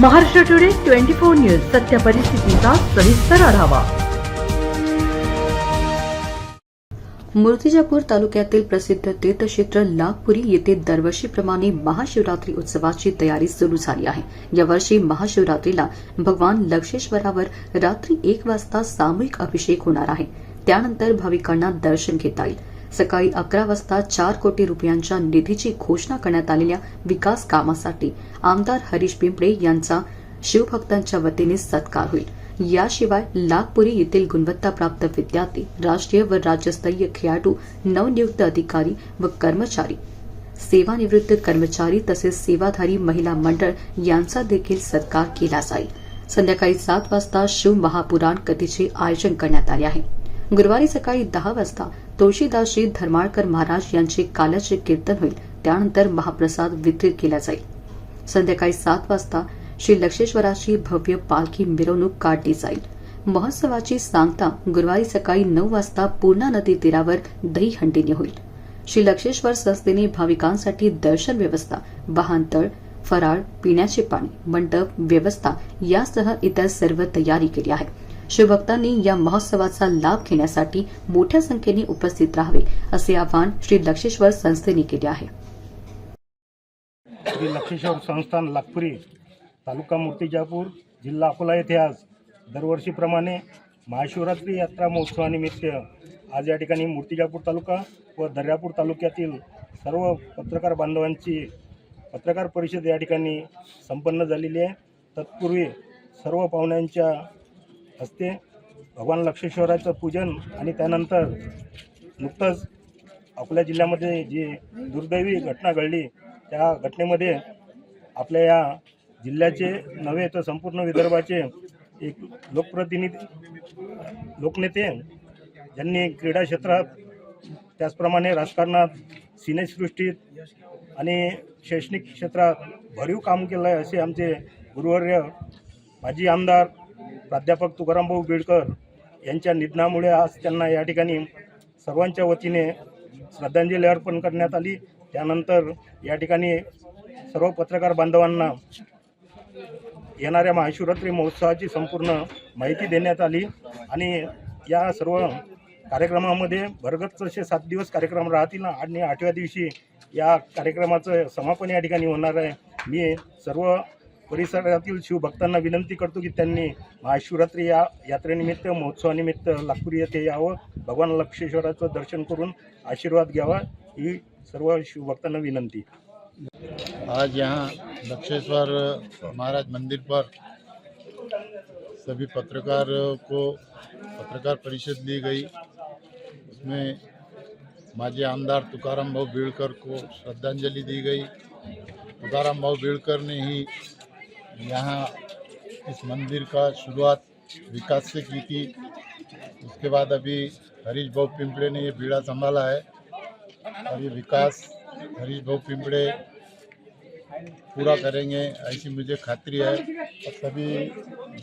Maharashtra today twenty four news सत्य परिस्थितीचा सविस्तर आढावा. मूर्तिजापूर तालुक्यातील प्रसिद्ध तीर्थक्षेत्र नागपुरी येथे दरवर्षीप्रमाणे महाशिवरात्री उत्सवाची तयारी सुरू झाली आहे. यावर्षी महाशिवरात्रीला भगवान लक्षेश्वरावर रात्री एक वाजता सामूहिक अभिषेक होणार आहे. त्यानंतर भाविकांना दर्शन घेता येईल. सकाळी अकरा वाजता चार कोटी रुपयांच्या निधीची घोषणा करण्यात आलेल्या विकास कामासाठी आमदार हरीश पिंपळे यांचा शिवभक्तांच्या वतीने सत्कार होईल. याशिवाय लागपुरी येथील गुणवत्ताप्राप्त विद्यार्थी राष्ट्रीय व राज्यस्तरीय खेळाडू नवनियुक्त अधिकारी व कर्मचारी सेवानिवृत्त कर्मचारी तसेच सेवाधारी महिला मंडळ यांचा देखील सत्कार केला जाईल. संध्याकाळी सात वाजता शिव महापुराण कथेचे आयोजन करण्यात आले आहे. गुरुवारी सकाळी दहा वाजता तुळशीदासजी धर्माळकर महाराज यांचे काल्याचे कीर्तन होईल. त्यानंतर महाप्रसाद वितरित केला जाईल. संध्याकाळी सात वाजता श्री लक्षेश्वराची भव्य पालखी मिरवणूक काढली जाईल. महोत्सवाची सांगता गुरुवारी सकाळी नऊ वाजता पूर्णा नदी तीरावर दहीहंडीने होईल. श्री लक्षेश्वर संस्थेने भाविकांसाठी दर्शन व्यवस्था वाहनतळ फराळ पिण्याचे पाणी मंडप व्यवस्था यासह इतर सर्व तयारी केली आहे. शिवभक्तांनी या महोत्सवाचा लाभ घेण्यासाठी मोठ्या संख्येने उपस्थित राहावे असे आवाहन श्री लक्षेश्वर संस्थेने केले आहे. श्री लक्षेश्वर संस्थान नागपुरी तालुका मूर्तिजापूर जिल्हा अकोला येथे आज दरवर्षीप्रमाणे महाशिवरात्री यात्रा महोत्सवानिमित्त आज या ठिकाणी मूर्तिजापूर तालुका व दर्यापूर तालुक्यातील सर्व पत्रकार बांधवांची पत्रकार परिषद या ठिकाणी संपन्न झालेली आहे. तत्पूर्वी सर्व पाहुण्यांच्या हस्ते भगवान लक्ष्मेश्वराचं पूजन आणि त्यानंतर नुकतंच अकोला जिल्ह्यामध्ये जी दुर्दैवी घटना घडली त्या घटनेमध्ये आपल्या या जिल्ह्याचे नव्हे तर संपूर्ण विदर्भाचे एक लोकप्रतिनिधी लोकनेते ज्यांनी क्रीडा क्षेत्रात त्याचप्रमाणे राजकारणात सिनेसृष्टीत आणि शैक्षणिक क्षेत्रात भरीव काम केलं आहे असे आमचे गुरुवर्य माजी आमदार प्राध्यापक तुकारामभाऊ बेडकर यांच्या निधनामुळे आज त्यांना या ठिकाणी सर्वांच्या वतीने श्रद्धांजली अर्पण करण्यात आली. त्यानंतर या ठिकाणी सर्व पत्रकार बांधवांना येणाऱ्या महाशिवरात्री महोत्सवाची संपूर्ण माहिती देण्यात आली आणि या सर्व कार्यक्रमामध्ये भरगत असे सात दिवस कार्यक्रम राहतील आणि आठव्या दिवशी या कार्यक्रमाचं समापन या ठिकाणी होणार आहे. मी सर्व परिसरातील शिवभक्तांना विनंती करतो की त्यांनी महाशिवरात्री या यात्रेनिमित्त महोत्सवानिमित्त नागपूर येथे यावं. भगवान लक्षेश्वराचं दर्शन करून आशीर्वाद घ्यावा. ही सर्व शिवभक्तांना विनंती. आज यहाँ लक्षेश्वर महाराज मंदिर पर सभी पत्रकार को पत्रकार परिषद ली गई। उसमें माजी आमदार तुकाराम भाऊ बीड़कर को श्रद्धांजलि दी गई। तुकाराम भाऊ बीड़कर ने ही यहाँ इस मंदिर का शुरुआत विकास से की थी। उसके बाद अभी हरीश भाऊ पिंपड़े ने ये बीड़ा संभाला है और ये विकास हरीश भाऊ पिंपड़े पूरा करेंगे, ऐसी मुझे खातरी है। और सभी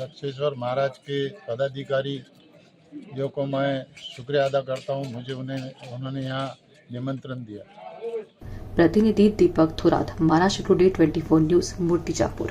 लक्षेश्वर महाराज के पदाधिकारी, जो को मैं शुक्रिया अदा करता हूँ, मुझे उन्हें, उन्होंने यहाँ निमंत्रण दिया। प्रतिनिधि Deepak Thorat, Maharashtra today twenty four news, Murtijapur.